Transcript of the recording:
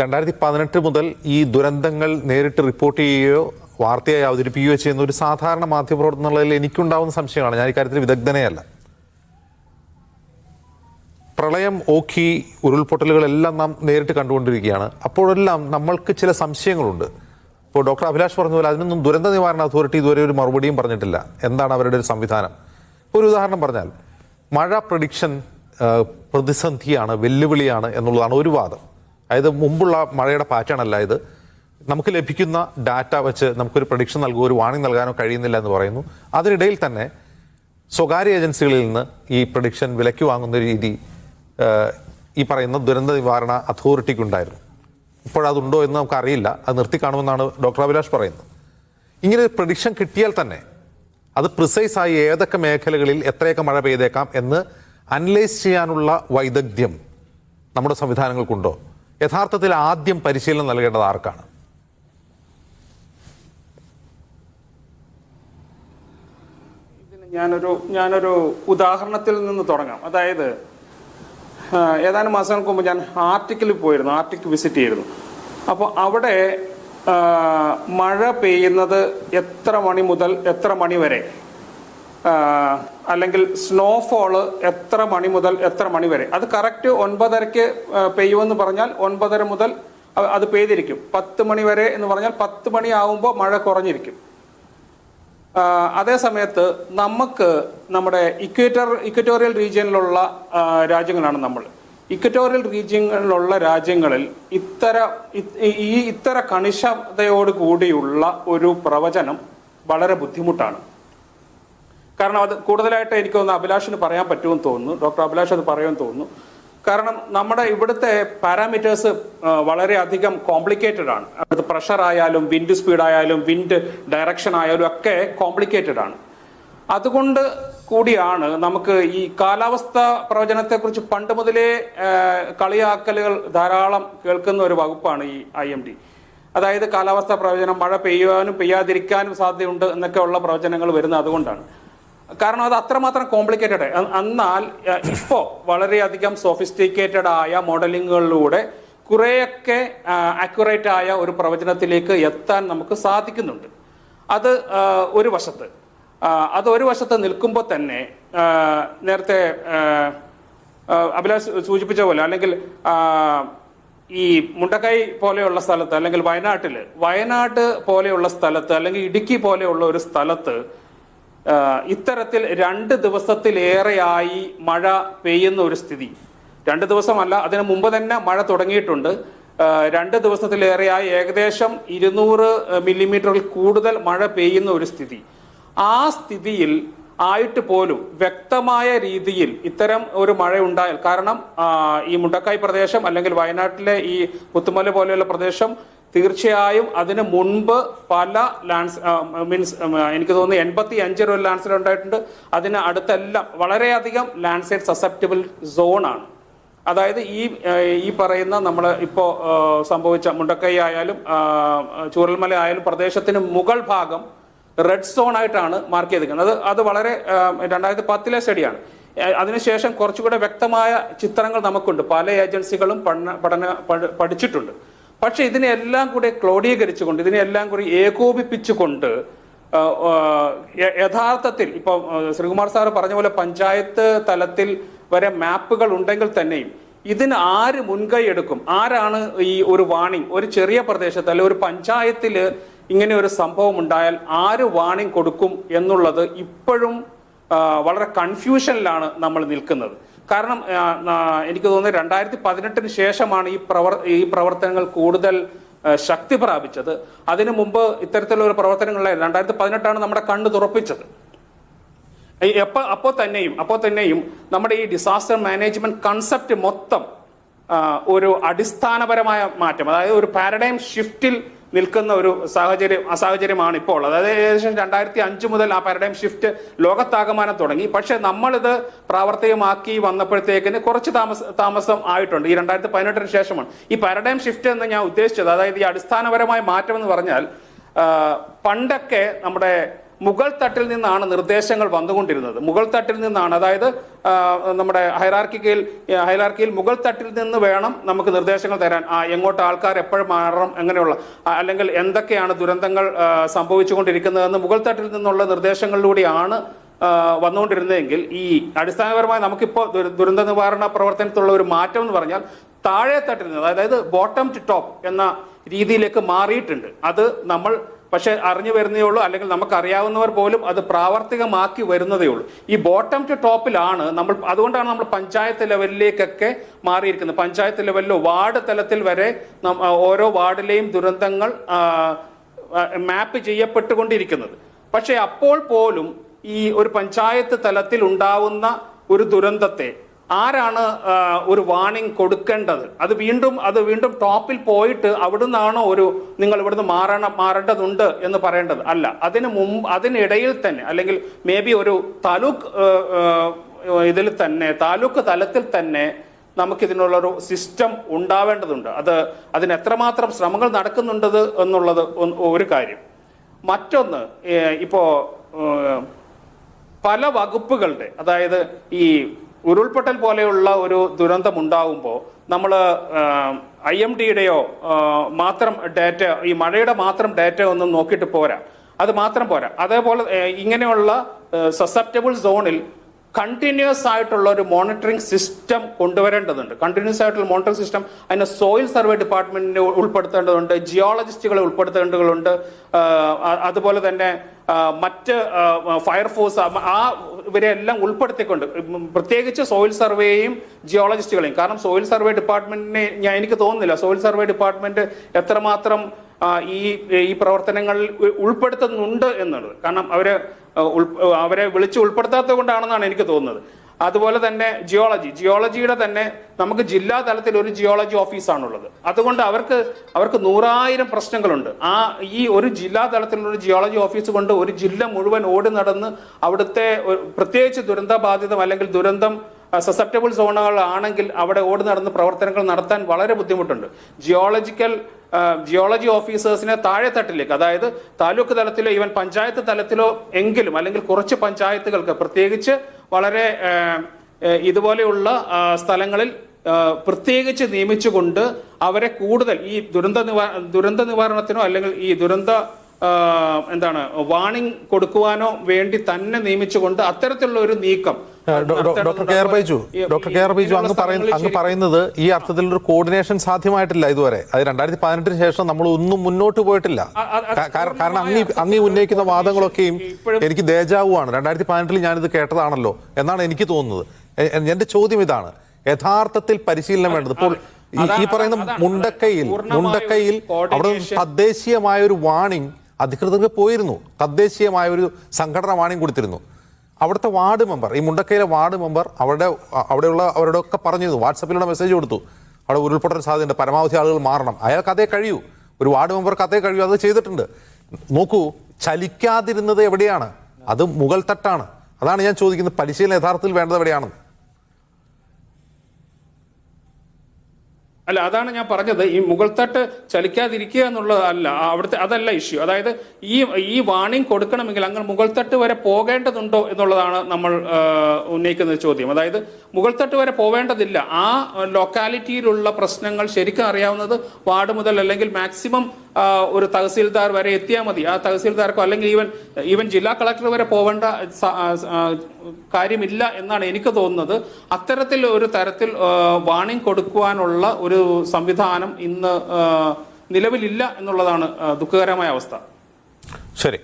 രണ്ടായിരത്തി പതിനെട്ട് മുതൽ ഈ ദുരന്തങ്ങൾ നേരിട്ട് റിപ്പോർട്ട് ചെയ്യുകയോ വാർത്തയായി അവതരിപ്പിക്കുകയോ ചെയ്യുന്ന ഒരു സാധാരണ മാധ്യമപ്രവർത്തനം എന്നുള്ളതിൽ എനിക്കുണ്ടാവുന്ന സംശയമാണ് ഞാൻ ഇക്കാര്യത്തിൽ വിദഗ്ധനെയല്ല. പ്രളയം ഓഖി ഉരുൾപൊട്ടലുകളെല്ലാം നാം നേരിട്ട് കണ്ടുകൊണ്ടിരിക്കുകയാണ്. അപ്പോഴെല്ലാം നമ്മൾക്ക് ചില സംശയങ്ങളുണ്ട്. ഇപ്പോൾ ഡോക്ടർ അഭിലാഷ് പറഞ്ഞ പോലെ അതിനൊന്നും ദുരന്ത നിവാരണ അതോറിറ്റി ഇതുവരെ ഒരു മറുപടിയും പറഞ്ഞിട്ടില്ല. എന്താണ് അവരുടെ ഒരു സംവിധാനം? ഒരു ഉദാഹരണം പറഞ്ഞാൽ മഴ പ്രഡിക്ഷൻ പ്രതിസന്ധിയാണ് വെല്ലുവിളിയാണ് എന്നുള്ളതാണ് ഒരു വാദം. അതായത് മുമ്പുള്ള മഴയുടെ പാറ്റേൺ അല്ല ഇത്. നമുക്ക് ലഭിക്കുന്ന ഡാറ്റ വെച്ച് നമുക്കൊരു പ്രഡിക്ഷൻ നൽകുക ഒരു വാണിംഗ് നൽകാനോ കഴിയുന്നില്ല എന്ന് പറയുന്നു. അതിനിടയിൽ തന്നെ സ്വകാര്യ ഏജൻസികളിൽ നിന്ന് ഈ പ്രഡിക്ഷൻ വിലയ്ക്ക് വാങ്ങുന്ന രീതി ഈ പറയുന്ന ദുരന്ത നിവാരണ അതോറിറ്റിക്കുണ്ടായിരുന്നു ഇപ്പോഴതുണ്ടോ എന്ന് നമുക്കറിയില്ല. അത് നിർത്തി കാണുമെന്നാണ് ഡോക്ടർ അഭിലാഷ് പറയുന്നത്. ഇങ്ങനെ ഒരു പ്രഡിക്ഷൻ കിട്ടിയാൽ തന്നെ അത് പ്രിസൈസ് ആയി ഏതൊക്കെ മേഖലകളിൽ എത്രയൊക്കെ മഴ പെയ്തേക്കാം എന്ന് അനലൈസ് ചെയ്യാനുള്ള വൈദഗ്ധ്യം നമ്മുടെ സംവിധാനങ്ങൾക്കുണ്ടോ? യഥാർത്ഥത്തിൽ ആദ്യം പരിശീലനം നൽകേണ്ടത് ആർക്കാണ്? ഞാനൊരു ഞാനൊരു ഉദാഹരണത്തിൽ നിന്ന് തുടങ്ങാം. അതായത് ഏതാനും മാസങ്ങൾക്ക് മുമ്പ് ഞാൻ ആർട്ടിക്കിൽ പോയിരുന്നു ആർട്ടിക് വിസിറ്റ് ചെയ്തിരുന്നു. അപ്പോൾ അവിടെ മഴ പെയ്യുന്നത് എത്ര മണി മുതൽ എത്ര മണി വരെ? അല്ലെങ്കിൽ സ്നോഫോൾ എത്ര മണി മുതൽ എത്ര മണി വരെ. അത് കറക്റ്റ് ഒൻപതരയ്ക്ക് പെയ്യുമെന്ന് പറഞ്ഞാൽ ഒൻപതര മുതൽ അത് പെയ്തിരിക്കും. പത്ത് മണി വരെ എന്ന് പറഞ്ഞാൽ പത്ത് മണി ആവുമ്പോൾ മഴ കുറഞ്ഞിരിക്കും. അതേ സമയത്ത് നമുക്ക് നമ്മുടെ ഇക്വേറ്റർ ഇക്വറ്റോറിയൽ റീജിയനിലുള്ള രാജ്യങ്ങളാണ് നമ്മൾ. ഇക്വറ്റോറിയൽ റീജിയനിലുള്ള രാജ്യങ്ങളിൽ ഇത്തര ഈ ഇത്തര കണിശതയോട് കൂടിയുള്ള ഒരു പ്രവചനം വളരെ ബുദ്ധിമുട്ടാണ്. കാരണം അത് കൂടുതലായിട്ട് എനിക്കൊന്ന് അഭിലാഷിന് പറയാൻ പറ്റുമെന്ന് തോന്നുന്നു. ഡോക്ടർ അഭിലാഷ് അത് പറയുമെന്ന് തോന്നുന്നു. കാരണം നമ്മുടെ ഇവിടുത്തെ പാരാമീറ്റേഴ്സ് വളരെയധികം കോംപ്ലിക്കേറ്റഡ് ആണ്. അത് പ്രഷർ ആയാലും വിൻഡ് സ്പീഡ് ആയാലും വിൻഡ് ഡയറക്ഷൻ ആയാലും ഒക്കെ കോംപ്ലിക്കേറ്റഡ് ആണ്. അതുകൊണ്ട് കൂടിയാണ് നമുക്ക് ഈ കാലാവസ്ഥ പ്രവചനത്തെക്കുറിച്ച് പണ്ട് മുതലേ കളിയാക്കലുകൾ ധാരാളം കേൾക്കുന്ന ഒരു വകുപ്പാണ് ഈ ഐ എം ഡി അതായത് കാലാവസ്ഥ പ്രവചനം മഴ പെയ്യാനും പെയ്യാതിരിക്കാനും സാധ്യതയുണ്ട് എന്നൊക്കെ ഉള്ള പ്രവചനങ്ങൾ വരുന്നത് അതുകൊണ്ടാണ്. കാരണം അത് അത്രമാത്രം കോംപ്ലിക്കേറ്റഡ് എന്നാൽ ഇപ്പോൾ ഇപ്പോ വളരെയധികം സോഫിസ്റ്റിക്കേറ്റഡ് ആയ മോഡലിങ്ങുകളിലൂടെ കുറേയൊക്കെ അക്യുറേറ്റ് ആയ ഒരു പ്രവചനത്തിലേക്ക് എത്താൻ നമുക്ക് സാധിക്കുന്നുണ്ട്. അത് ഒരു വശത്ത്. അത് ഒരു വശത്ത് നിൽക്കുമ്പോൾ തന്നെ നേരത്തെ അഭിലാഷ് സൂചിപ്പിച്ച പോലെ അല്ലെങ്കിൽ ഈ മുണ്ടക്കൈ പോലെയുള്ള സ്ഥലത്ത് അല്ലെങ്കിൽ വയനാട്ടിൽ വയനാട് പോലെയുള്ള സ്ഥലത്ത് അല്ലെങ്കിൽ ഇടുക്കി പോലെയുള്ള ഒരു സ്ഥലത്ത് ഇത്തരത്തിൽ രണ്ട് ദിവസത്തിലേറെയായി മഴ പെയ്യുന്ന ഒരു സ്ഥിതി. രണ്ട് ദിവസമല്ല അതിനു മുമ്പ് തന്നെ മഴ തുടങ്ങിയിട്ടുണ്ട്. രണ്ട് ദിവസത്തിലേറെയായി ഏകദേശം ഇരുന്നൂറ് മില്ലിമീറ്ററിൽ കൂടുതൽ മഴ പെയ്യുന്ന ഒരു സ്ഥിതി. ആ സ്ഥിതിയിൽ ആയിട്ട് പോലും വ്യക്തമായ രീതിയിൽ ഇത്തരം ഒരു മഴ ഉണ്ടായാൽ കാരണം ഈ മുണ്ടക്കായ് പ്രദേശം അല്ലെങ്കിൽ വയനാട്ടിലെ ഈ പുത്തുമല പോലെയുള്ള പ്രദേശം തീർച്ചയായും അതിന് മുൻപ് പല ലാൻസ് മീൻസ് എനിക്ക് തോന്നുന്നു എൺപത്തി അഞ്ച് ഒരു ലാൻഡ് സ്ലൈഡ് ഉണ്ടായിട്ടുണ്ട്. അതിന് അടുത്തെല്ലാം വളരെയധികം ലാൻഡ് സ്ലൈഡ് സസെപ്റ്റബിൾ സോണാണ് അതായത് ഈ ഈ പറയുന്ന നമ്മൾ ഇപ്പോൾ സംഭവിച്ച മുണ്ടക്കൈ ആയാലും ചൂരൽമല ആയാലും പ്രദേശത്തിന് മുകൾ ഭാഗം റെഡ് സോൺ ആയിട്ടാണ് മാർക്ക് ചെയ്തിരിക്കുന്നത്. അത് അത് വളരെ രണ്ടായിരത്തി പത്തിലെ സ്റ്റഡിയാണ് അതിനുശേഷം കുറച്ചുകൂടെ വ്യക്തമായ ചിത്രങ്ങൾ നമുക്കുണ്ട്. പല ഏജൻസികളും പഠന പഠന പഠിച്ചിട്ടുണ്ട്. പക്ഷെ ഇതിനെല്ലാം കൂടെ ക്ലോഡീകരിച്ചുകൊണ്ട് ഇതിനെല്ലാം കൂടി ഏകോപിപ്പിച്ചുകൊണ്ട് യഥാർത്ഥത്തിൽ ഇപ്പൊ ശ്രീകുമാർ സാർ പറഞ്ഞ പോലെ പഞ്ചായത്ത് തലത്തിൽ വരെ മാപ്പുകൾ ഉണ്ടെങ്കിൽ തന്നെയും ഇതിന് ആര് മുൻകൈ എടുക്കും? ആരാണ് ഈ ഒരു വാണിംഗ്? ഒരു ചെറിയ പ്രദേശത്ത് അല്ലെങ്കിൽ ഒരു പഞ്ചായത്തിൽ ഇങ്ങനെ ഒരു സംഭവം ഉണ്ടായാൽ ആര് വാണിംഗ് കൊടുക്കും എന്നുള്ളത് ഇപ്പോഴും വളരെ കൺഫ്യൂഷനിലാണ് നമ്മൾ നിൽക്കുന്നത്. കാരണം എനിക്ക് തോന്നുന്നത് രണ്ടായിരത്തി പതിനെട്ടിന് ശേഷമാണ് ഈ പ്രവർ ഈ പ്രവർത്തനങ്ങൾ കൂടുതൽ ശക്തി പ്രാപിച്ചത്. അതിനു മുമ്പ് ഇത്തരത്തിലുള്ള ഒരു പ്രവർത്തനങ്ങളെ രണ്ടായിരത്തി പതിനെട്ടാണ് നമ്മുടെ കണ്ണ് തുറപ്പിച്ചത്. എപ്പോ അപ്പോൾ തന്നെയും അപ്പോൾ തന്നെയും നമ്മുടെ ഈ ഡിസാസ്റ്റർ മാനേജ്മെന്റ് കൺസെപ്റ്റ് മൊത്തം ഒരു അടിസ്ഥാനപരമായ മാറ്റം അതായത് ഒരു പാരഡൈം ഷിഫ്റ്റിൽ നിൽക്കുന്ന ഒരു സാഹചര്യം ആ സാഹചര്യമാണ് ഇപ്പോൾ അതായത് ഏകദേശം രണ്ടായിരത്തി അഞ്ച് മുതൽ ആ പാരഡൈം ഷിഫ്റ്റ് ലോകത്താകമാനം തുടങ്ങി. പക്ഷെ നമ്മളിത് പ്രാവർത്തികമാക്കി വന്നപ്പോഴത്തേക്കിന് കുറച്ച് താമസ താമസം ആയിട്ടുണ്ട്. ഈ രണ്ടായിരത്തി പതിനെട്ടിന് ശേഷമാണ്. ഈ പാരഡൈം ഷിഫ്റ്റ് എന്ന് ഞാൻ ഉദ്ദേശിച്ചത് അതായത് ഈ അടിസ്ഥാനപരമായ മാറ്റം എന്ന് പറഞ്ഞാൽ പണ്ടൊക്കെ നമ്മുടെ മുകൾ തട്ടിൽ നിന്നാണ് നിർദ്ദേശങ്ങൾ വന്നുകൊണ്ടിരുന്നത്. മുഗൾ തട്ടിൽ നിന്നാണ് അതായത് നമ്മുടെ ഹൈറാർക്കിക്കയിൽ ഹൈറാർക്കിയിൽ മുഗൾ തട്ടിൽ നിന്ന് വേണം നമുക്ക് നിർദ്ദേശങ്ങൾ തരാൻ. ആ എങ്ങോട്ട് ആൾക്കാർ എപ്പോഴും മാറണം അങ്ങനെയുള്ള അല്ലെങ്കിൽ എന്തൊക്കെയാണ് ദുരന്തങ്ങൾ സംഭവിച്ചുകൊണ്ടിരിക്കുന്നതെന്ന് മുഗൾ തട്ടിൽ നിന്നുള്ള നിർദ്ദേശങ്ങളിലൂടെയാണ് വന്നുകൊണ്ടിരുന്നതെങ്കിൽ ഈ അടിസ്ഥാനപരമായി നമുക്കിപ്പോൾ ദുര- ദുരന്ത നിവാരണ പ്രവർത്തനത്തിലുള്ള ഒരു മാറ്റം എന്ന് പറഞ്ഞാൽ താഴെ തട്ടിൽ നിന്ന് അതായത് ബോട്ടം ടു ടോപ്പ് എന്ന രീതിയിലേക്ക് മാറിയിട്ടുണ്ട്. അത് നമ്മൾ പക്ഷെ അറിഞ്ഞു വരുന്നേ ഉള്ളൂ. അല്ലെങ്കിൽ നമുക്ക് അറിയാവുന്നവർ പോലും അത് പ്രാവർത്തികമാക്കി വരുന്നതേ ഉള്ളൂ. ഈ ബോട്ടം ടു ടോപ്പിലാണ് നമ്മൾ അതുകൊണ്ടാണ് നമ്മൾ പഞ്ചായത്ത് ലെവലിലേക്കൊക്കെ മാറിയിരിക്കുന്നത്. പഞ്ചായത്ത് ലെവലിലോ വാർഡ് തലത്തിൽ വരെ ഓരോ വാർഡിലെയും ദുരന്തങ്ങൾ മാപ്പ് ചെയ്യപ്പെട്ടുകൊണ്ടിരിക്കുന്നത്. പക്ഷേ അപ്പോൾ പോലും ഈ ഒരു പഞ്ചായത്ത് തലത്തിൽ ഉണ്ടാവുന്ന ഒരു ദുരന്തത്തെ ആരാണ് ഒരു വാണിംഗ് കൊടുക്കേണ്ടത്? അത് വീണ്ടും അത് വീണ്ടും ടോപ്പിൽ പോയിട്ട് അവിടുന്നാണോ ഒരു നിങ്ങൾ ഇവിടുന്ന് മാറണം മാറേണ്ടതുണ്ട് എന്ന് പറയേണ്ടത്? അല്ല അതിന് മുമ്പ് അതിനിടയിൽ തന്നെ അല്ലെങ്കിൽ മേ ബി ഒരു താലൂക്ക് ഇതിൽ തന്നെ താലൂക്ക് തലത്തിൽ തന്നെ നമുക്കിതിനുള്ളൊരു സിസ്റ്റം ഉണ്ടാവേണ്ടതുണ്ട്. അത് അതിന് എത്രമാത്രം ശ്രമങ്ങൾ നടക്കുന്നുണ്ടത് എന്നുള്ളത് ഒരു കാര്യം. മറ്റൊന്ന് ഇപ്പോൾ ഇപ്പോ പല വകുപ്പുകളുടെ അതായത് ഈ ഉരുൾപൊട്ടൽ പോലെയുള്ള ഒരു ദുരന്തം ഉണ്ടാവുമ്പോൾ നമ്മൾ ഐ എം ഡിയുടെയോ മാത്രം ഡാറ്റ ഈ മഴയുടെ മാത്രം ഡാറ്റ ഒന്നും നോക്കിയിട്ട് പോരാ. അത് മാത്രം പോരാ. അതേപോലെ ഇങ്ങനെയുള്ള സസെപ്റ്റബിൾ സോണിൽ കണ്ടിന്യൂസ് ആയിട്ടുള്ള ഒരു മോണിറ്ററിംഗ് സിസ്റ്റം കൊണ്ടുവരേണ്ടതുണ്ട്. കണ്ടിന്യൂസ് ആയിട്ടുള്ള മോണിറ്ററിംഗ് സിസ്റ്റം അതിന് സോയിൽ സർവേ ഡിപ്പാർട്ട്മെന്റിനെ ഉൾപ്പെടുത്തേണ്ടതുണ്ട് ജിയോളജിസ്റ്റുകളെ ഉൾപ്പെടുത്തേണ്ടതുണ്ട് അതുപോലെ തന്നെ മറ്റ് ഫയർഫോഴ്സ് ആ ഇവരെ എല്ലാം ഉൾപ്പെടുത്തിക്കൊണ്ട് പ്രത്യേകിച്ച് സോയിൽ സർവേയും ജിയോളജിസ്റ്റുകളെയും കാരണം സോയിൽ സർവേ ഡിപ്പാർട്ട്മെന്റിനെ ഞാൻ എനിക്ക് തോന്നുന്നില്ല. സോയിൽ സർവേ ഡിപ്പാർട്ട്മെന്റ് എത്രമാത്രം ഈ ഈ പ്രവർത്തനങ്ങൾ ഉൾപ്പെടുത്തുന്നുണ്ട് എന്നുള്ളത്. കാരണം അവരെ അവരെ വിളിച്ച് ഉൾപ്പെടുത്താത്തത് കൊണ്ടാണെന്നാണ് എനിക്ക് തോന്നുന്നത്. അതുപോലെ തന്നെ ജിയോളജി. ജിയോളജിയുടെ തന്നെ നമുക്ക് ജില്ലാ തലത്തിൽ ഒരു ജിയോളജി ഓഫീസാണുള്ളത്. അതുകൊണ്ട് അവർക്ക് അവർക്ക് നൂറായിരം പ്രശ്നങ്ങളുണ്ട്. ആ ഈ ഒരു ജില്ലാ തലത്തിലുള്ള ജിയോളജി ഓഫീസ് കൊണ്ട് ഒരു ജില്ല മുഴുവൻ ഓടി നടന്ന് അവിടുത്തെ പ്രത്യേകിച്ച് ദുരന്ത ബാധിതം അല്ലെങ്കിൽ ദുരന്തം സസെപ്റ്റബിൾ സോണുകളാണെങ്കിൽ അവിടെ ഓടി നടന്ന് പ്രവർത്തനങ്ങൾ നടത്താൻ വളരെ ബുദ്ധിമുട്ടുണ്ട്. ജിയോളജിക്കൽ ജിയോളജി ഓഫീസേഴ്സിനെ താഴെ തട്ടിലേക്ക് അതായത് താലൂക്ക് തലത്തിലോ ഈവൻ പഞ്ചായത്ത് തലത്തിലോ എങ്കിലും അല്ലെങ്കിൽ കുറച്ച് പഞ്ചായത്തുകൾക്ക് പ്രത്യേകിച്ച് വളരെ ഇതുപോലെയുള്ള സ്ഥലങ്ങളിൽ പ്രത്യേകിച്ച് നിയമിച്ചുകൊണ്ട് അവരെ കൂടുതൽ ഈ ദുരന്ത നിവാ ദുരന്ത നിവാരണത്തിനോ അല്ലെങ്കിൽ ഈ ദുരന്ത എന്താണ് വാണിംഗ് കൊടുക്കുവാനോ വേണ്ടി തന്നെ നിയമിച്ചുകൊണ്ട് അത്തരത്തിലുള്ള ഒരു നീക്കം doctor K R Baiju. Doctor K R Baiju അങ്ങ് ഇങ്ങനെയുള്ള പറയുന്ന അങ്ങ് പറയുന്നത് ഈ അർത്ഥത്തിൽ ഒരു കോർഡിനേഷൻ സാധ്യമായിട്ടില്ല ഇതുവരെ. അത് രണ്ടായിരത്തി പതിനെട്ടിന് ശേഷം നമ്മൾ ഒന്നും മുന്നോട്ട് പോയിട്ടില്ല. കാരണം അങ്ങ് അങ്ങ് ഉന്നയിക്കുന്ന വാദങ്ങളൊക്കെയും എനിക്ക് ദേജാവുമാണ് രണ്ടായിരത്തി പതിനെട്ടിൽ ഞാനിത് കേട്ടതാണല്ലോ എന്നാണ് എനിക്ക് തോന്നുന്നത്. എന്റെ ചോദ്യം ഇതാണ്. യഥാർത്ഥത്തിൽ പരിശീലനം വേണ്ടത്. ഇപ്പോൾ ഈ- പറയുന്ന മുണ്ടക്കയിൽ മുണ്ടക്കയിൽ അവിടെ. തദ്ദേശീയമായ ഒരു വാണിംഗ് അധികൃതർക്ക് പോയിരുന്നു. തദ്ദേശീയമായ ഒരു സംഘടന വാണിംഗ് കൊടുത്തിരുന്നു. അവിടുത്തെ വാർഡ് മെമ്പർ ഈ മുണ്ടക്കയിലെ വാർഡ് മെമ്പർ അവിടെ അവിടെയുള്ള അവരോടൊക്കെ പറഞ്ഞു വാട്സപ്പിലൂടെ മെസ്സേജ് കൊടുത്തു. അവിടെ ഉരുൾപൊട്ടൽ സാധ്യതയുണ്ട് പരമാവധി ആളുകൾ മാറണം. അയാൾക്ക് അതേ കഴിയൂ. ഒരു വാർഡ് മെമ്പർക്ക് അതേ കഴിയൂ അത് ചെയ്തിട്ടുണ്ട്. നോക്കൂ ചലിക്കാതിരുന്നത് എവിടെയാണ്? അത് മുകൾ തട്ടാണ്. അതാണ് ഞാൻ ചോദിക്കുന്നത് പരിശീലനം യഥാർത്ഥത്തിൽ വേണ്ടത് എവിടെയാണ് അല്ല അതാണ് ഞാൻ പറഞ്ഞത്. ഈ മുഗൾ തട്ട് ചലിക്കാതിരിക്കുക എന്നുള്ളതല്ല അവിടുത്തെ അതല്ല ഇഷ്യൂ അതായത് ഈ ഈ വാണിംഗ് കൊടുക്കണമെങ്കിൽ അങ്ങനെ മുഗൾ തട്ട് വരെ പോകേണ്ടതുണ്ടോ എന്നുള്ളതാണ് നമ്മൾ ഉന്നയിക്കുന്ന ചോദ്യം. അതായത് മുഗൾ തട്ട് വരെ പോവേണ്ടതില്ല. ആ ലൊക്കാലിറ്റിയിലുള്ള പ്രശ്നങ്ങൾ ശരിക്കും അറിയാവുന്നത് വാർഡ് മുതൽ അല്ലെങ്കിൽ മാക്സിമം ഒരു തഹസീൽദാർ വരെ എത്തിയാൽ മതി. ആ തഹസീൽദാർക്കോ അല്ലെങ്കിൽ ഈവൻ ഈവൻ ജില്ലാ കളക്ടർ വരെ പോവേണ്ട കാര്യമില്ല എന്നാണ് എനിക്ക് തോന്നുന്നത്. അത്തരത്തിൽ ഒരു തരത്തിൽ വാണിംഗ് കൊടുക്കുവാനുള്ള ഒരു സംവിധാനം ഇന്ന് നിലവിലില്ല എന്നുള്ളതാണ് ദുഃഖകരമായ അവസ്ഥ. ശരി.